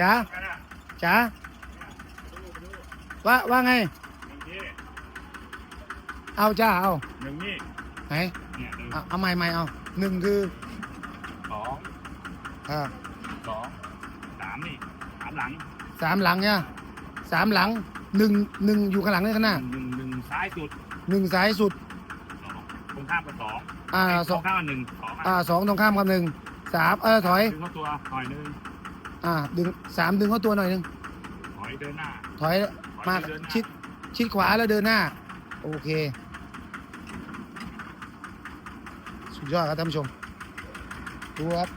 จ๋ากันอะจ๋าดูไปดูว่าว่าไงหนึ่งที่เอาจ้าเอาหนึ่งนี่ไหนเนี่ยหนึ่งเอาเอาใหม่ใหม่เอาหนึ่งคือสองอ่าสองสามนี่สามหลังสามหลังเนี่ยสามหลังหนึ่งหนึ่งอยู่ข้างหลังนี่ข้างหน้าหนึ่งหนึ่งซ้ายสุดหนึ่งสายสุดสองตรงข้ามกับสองอ่าสตรองงข้ามกับหนึ่งสองอ่าสองตรงข้ามกับหนึ่งสามเออถอยดึงเข้าตัวหน่อยหนึง อ่า ดึงสามดึงเข้าตัวหน่อยหนึง ถอยเดินหน้า ถอยถอยมาเดินหน้า ชิดชิดขวาแล้วเดินหน้า โอเค สุดยอดครับท่านผู้ชมดูครับ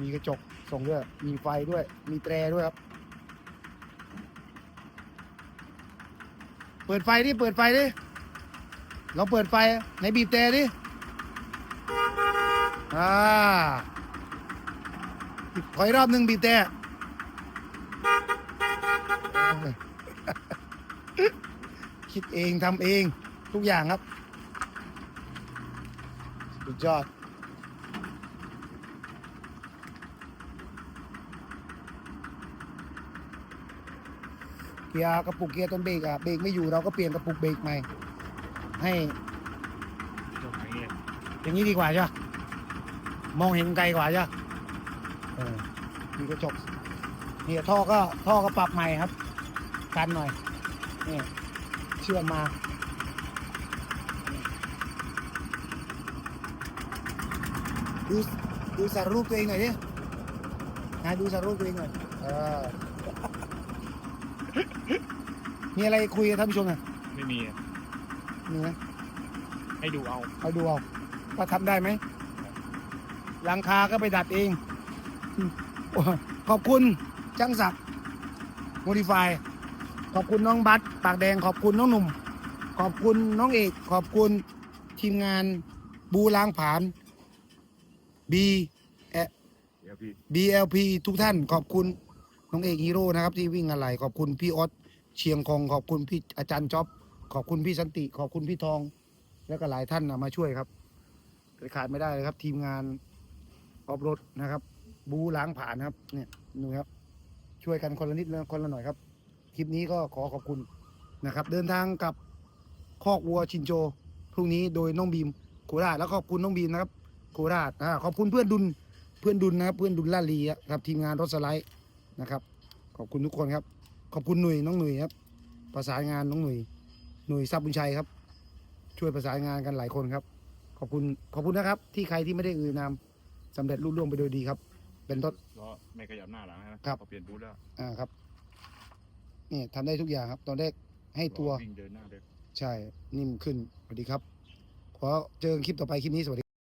มีกระจกส่งด้วย มีไฟด้วย มีแตรด้วยครับ เปิดไฟดิ เปิดไฟดิ เราเปิดไฟไหนบีบแต่ดิ อ่าขออีกรอบหนึ่งบีบแต่คิดเองทำเองทุกอย่างครับสุดยอด เกียร์กระปุกเกียร์ต้นเบรกอะเบรกไม่อยู่เราก็เปลี่ยนกระปุกเบรกใหม่ ให้ อย่างนี้ดีกว่าใช่ปะมองเห็นไกลกว่าใช่ปะเออมีกระจกเนี่ยท่อก็ท่อก็ปรับใหม่ครับ กันหน่อยนี่เชื่อมมาดูดูสารรูปตัวเองหน่อยดินายดูสารรูปตัวเองหน่อยเออ มีอะไรคุยกับท่านผู้ชมหน่อยไม่มีอะมีไหมให้ดูเอาเอาดูเอาว่าทำได้ไหมหลังคาก็ไปดัดเองอืมขอบคุณจังศักดิ์โมดิฟายขอบคุณน้องบัตปากแดงขอบคุณน้องหนุ่ม ขอบคุณน้องเอก ขอบคุณทีมงานบูล้างผาน B เดี๋ยวพี่ BLP ทุกท่านขอบคุณน้องเอกฮีโร่นะครับที่วิ่งอะไร ขอบคุณพี่ออส เชียงคงขอบคุณพี่อาจารย์จ๊อบขอบคุณพี่สันติ ขอบคุณพี่ทอง แล้วก็หลายท่านนะมาช่วยครับขาดไม่ได้เลยครับ ทีมงานออฟรถนะครับ บูล้างผ่านครับ เนี่ยดูครับ ช่วยกันคนละนิดคนละหน่อยครับ คลิปนี้ก็ขอขอบคุณนะครับ เดินทางกับคอกวัวชินโจพรุ่งนี้โดยน้องบีมโคราชแล้วขอบคุณน้องบีมนะครับโคราชอ่าขอบคุณเพื่อนดุลเพื่อนดุลนะครับเพื่อนดุลล่าลีครับทีมงานรถสไลด์นะครับ ขอบคุณทุกคนครับ ขอบคุณหนุ่ยน้องหนุ่ยครับ ประสานงานน้องหนุ่ยหนุ่ยทรัพย์บุญชัยครับ ช่วยประสานงานกันหลายคนครับ ขอบคุณขอบคุณนะครับ ที่ใครที่ไม่ได้เอ่ยนามสำเร็จรุ่ล่วงไปโดยดีครับ เป็นรถก็ไม่ขยับหน้าหลังนะครับพอเปลี่ยนบูธแล้วอ่าครับนี่ทำได้ทุกอย่างครับ ตอนแรกให้ตัววิ่งเดินหน้าเดิน ใช่นิ่มขึ้นสวัสดีครับ ขอเจอกันคลิปต่อไปคลิปนี้สวัสดี